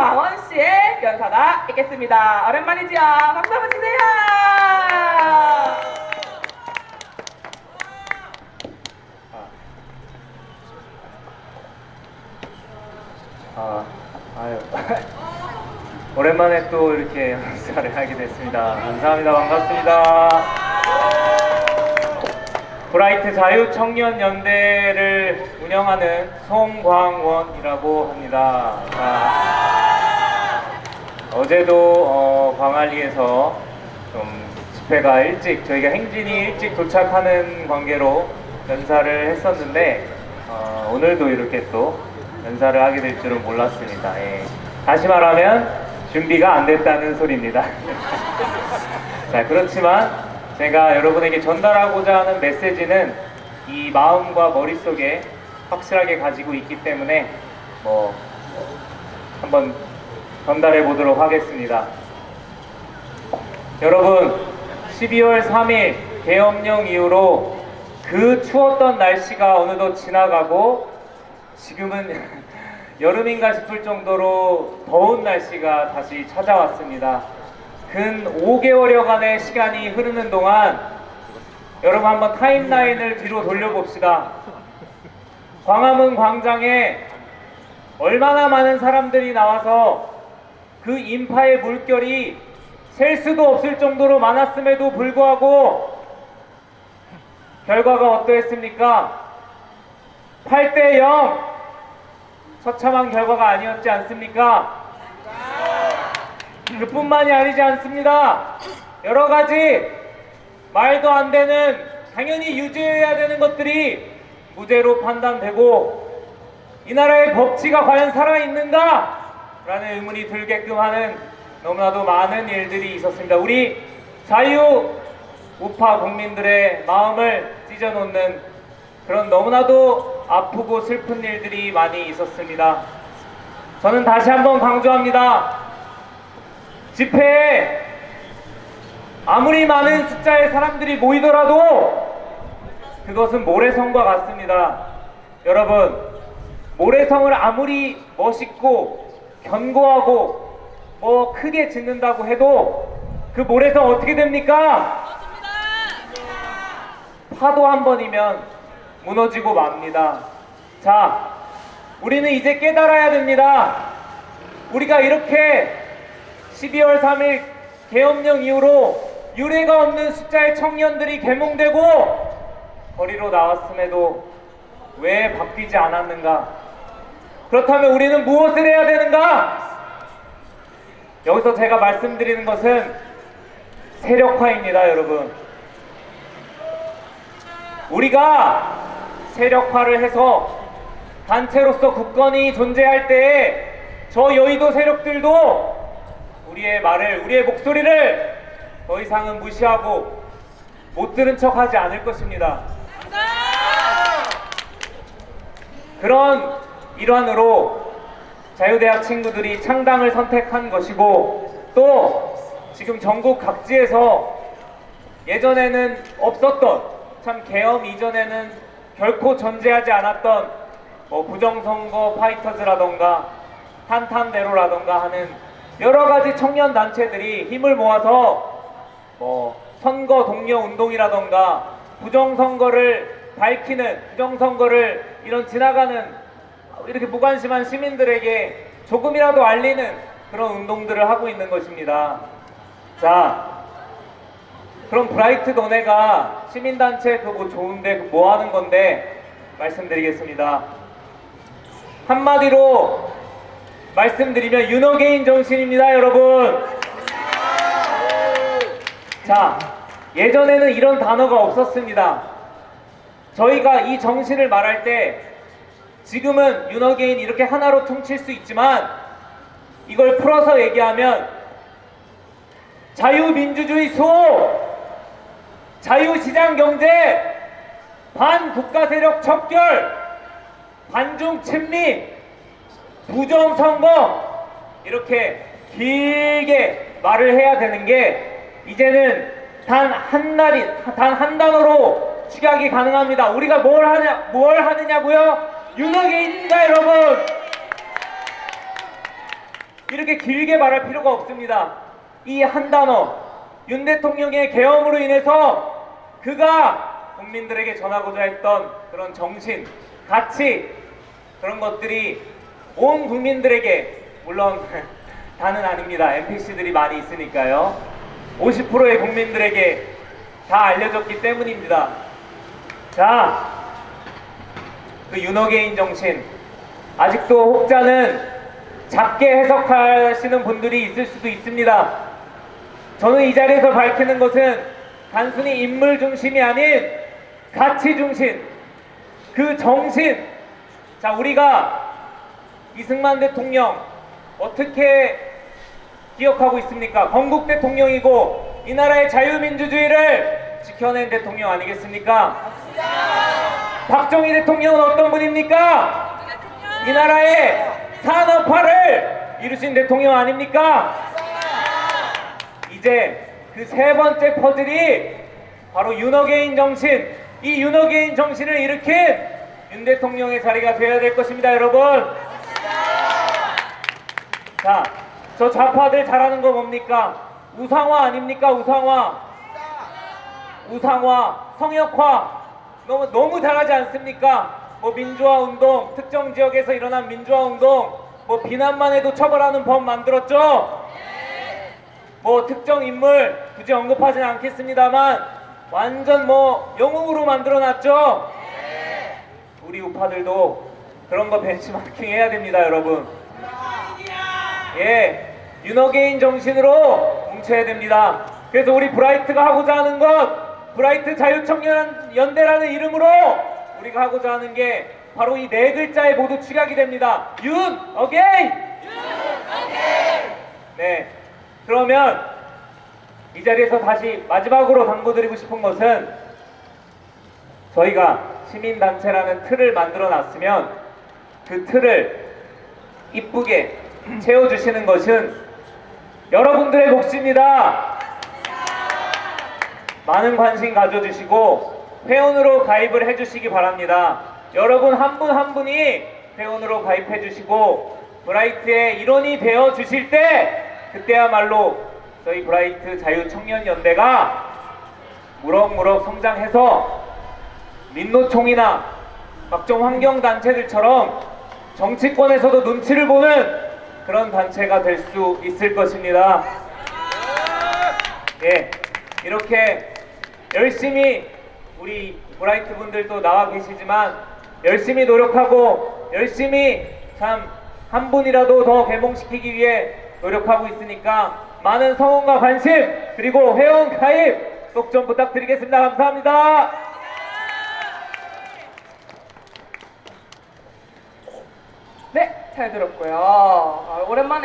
윤광원 씨의 연사가 있겠습니다. 오랜만이지요. 박수 한번 주세요. 아, 아유. 오랜만에 또 이렇게 연사를 하게 됐습니다. 감사합니다. 반갑습니다. 브라이트 자유청년연대를 운영하는 송광원이라고 합니다. 자, 어제도 어, 광안리에서 좀 집회가 일찍 저희가 행진이 일찍 도착하는 관계로 연사를 했었는데 어, 오늘도 이렇게 또 연사를 하게 될 줄은 몰랐습니다. 예. 다시 말하면 준비가 안 됐다는 소리입니다. 자 그렇지만 제가 여러분에게 전달하고자 하는 메시지는 이 마음과 머릿속에 확실하게 가지고 있기 때문에 뭐 한번 전달해 보도록 하겠습니다. 여러분 12월 3일 계엄령 이후로 그 추웠던 날씨가 어느덧 지나가고 지금은 여름인가 싶을 정도로 더운 날씨가 다시 찾아왔습니다. 근 5개월여간의 시간이 흐르는 동안 여러분 한번 타임라인을 뒤로 돌려봅시다. 광화문 광장에 얼마나 많은 사람들이 나와서 그 인파의 물결이 셀 수도 없을 정도로 많았음에도 불구하고 결과가 어떠했습니까? 8대 0 처참한 결과가 아니었지 않습니까? 그뿐만이 아니지 않습니다. 여러 가지 말도 안 되는 당연히 유지해야 되는 것들이 무죄로 판단되고 이 나라의 법치가 과연 살아있는가? 라는 의문이 들게끔 하는 너무나도 많은 일들이 있었습니다. 우리 자유 우파 국민들의 마음을 찢어놓는 그런 너무나도 아프고 슬픈 일들이 많이 있었습니다. 저는 다시 한번 강조합니다. 집회에 아무리 많은 숫자의 사람들이 모이더라도 그것은 모래성과 같습니다. 여러분, 모래성을 아무리 멋있고 견고하고 뭐 크게 짓는다고 해도 그 모래성 어떻게 됩니까? 파도 한 번이면 무너지고 맙니다. 자, 우리는 이제 깨달아야 됩니다. 우리가 이렇게 12월 3일 계엄령 이후로 유례가 없는 숫자의 청년들이 개몽되고 거리로 나왔음에도 왜 바뀌지 않았는가? 그렇다면 우리는 무엇을 해야 되는가? 여기서 제가 말씀드리는 것은 세력화입니다, 여러분. 우리가 세력화를 해서 단체로서 국권이 존재할 때에 저 여의도 세력들도 우리의 말을, 우리의 목소리를 더 이상은 무시하고 못 들은 척 하지 않을 것입니다. 그런 일환으로 자유대학 친구들이 창당을 선택한 것이고 또 지금 전국 각지에서 예전에는 없었던 참 계엄 이전에는 결코 존재하지 않았던 뭐 부정선거 파이터즈라던가 탄탄대로라던가 하는 여러 가지 청년 단체들이 힘을 모아서 뭐 선거 독려 운동이라던가 부정선거를 밝히는 부정선거를 이런 지나가는 이렇게 무관심한 시민들에게 조금이라도 알리는 그런 운동들을 하고 있는 것입니다. 자, 그럼 브라이트 너네가 시민단체 그거 좋은데 그뭐 하는 건데 말씀드리겠습니다. 한마디로 말씀드리면 유너게인 정신입니다, 여러분. 자, 예전에는 이런 단어가 없었습니다. 저희가 이 정신을 말할 때 지금은 유너게인 이렇게 하나로 퉁칠 수 있지만 이걸 풀어서 얘기하면 자유민주주의 수호, 자유시장 경제, 반국가 세력 척결, 반중 친미, 부정 선거 이렇게 길게 말을 해야 되는 게 이제는 단 한 날이 단 한 단어로 축약이 가능합니다. 우리가 뭘 하냐 뭘 하느냐고요? 윤호개입니다, 여러분. 이렇게 길게 말할 필요가 없습니다. 이 한 단어, 윤 대통령의 계엄으로 인해서 그가 국민들에게 전하고자 했던 그런 정신, 가치, 그런 것들이 온 국민들에게, 물론 다는 아닙니다. NPC들이 많이 있으니까요. 50%의 국민들에게 다 알려졌기 때문입니다. 자, 그 윤호개인 정신, 아직도 혹자는 작게 해석하시는 분들이 있을 수도 있습니다. 저는 이 자리에서 밝히는 것은 단순히 인물 중심이 아닌 가치 중심, 그 정신. 자, 우리가 이승만 대통령 어떻게 기억하고 있습니까? 건국 대통령이고 이 나라의 자유민주주의를 지켜낸 대통령 아니겠습니까? 박정희 대통령은 어떤 분입니까? 이 나라의 산업화를 이루신 대통령 아닙니까? 이제 그 세 번째 퍼즐이 바로 윤호개인 정신, 이 윤호개인 정신을 일으킨 윤 대통령의 자리가 되어야 될 것입니다, 여러분. 자, 저 좌파들 잘하는 거 뭡니까? 우상화 아닙니까? 우상화. 우상화, 성역화. 너무 너무 잘하지 않습니까? 뭐 민주화 운동, 특정 지역에서 일어난 민주화 운동, 뭐 비난만 해도 처벌하는 법 만들었죠. 뭐 특정 인물 굳이 언급하진 않겠습니다만 완전 뭐 영웅으로 만들어놨죠. 우리 우파들도 그런 거 벤치마킹 해야 됩니다, 여러분. 예, 윤호개인 정신으로 뭉쳐야 됩니다. 그래서 우리 브라이트가 하고자 하는 것, 브라이트 자유청년 연대라는 이름으로 우리가 하고자 하는 게 바로 이 네 글자에 모두 취각이 됩니다. 윤, 어게인! 네. 그러면 이 자리에서 다시 마지막으로 당부드리고 싶은 것은 저희가 시민단체라는 틀을 만들어 놨으면 그 틀을 이쁘게 채워주시는 것은 여러분들의 몫입니다. 많은 관심 가져주시고 회원으로 가입을 해주시기 바랍니다. 여러분 한 분 한 분이 회원으로 가입해주시고 브라이트의 일원이 되어 주실 때 그때야말로 저희 브라이트 자유 청년 연대가 무럭무럭 성장해서 민노총이나 각종 환경 단체들처럼 정치권에서도 눈치를 보는 그런 단체가 될 수 있을 것입니다. 예, 이렇게 열심히 우리 브라이트 분들도 나와 계시지만 열심히 노력하고 열심히 참 한 분이라도 더 개봉시키기 위해 노력하고 있으니까 많은 성원과 관심 그리고 회원 가입 꼭 좀 부탁드리겠습니다. 감사합니다. 네, 잘 들었고요. 아, 오랜만에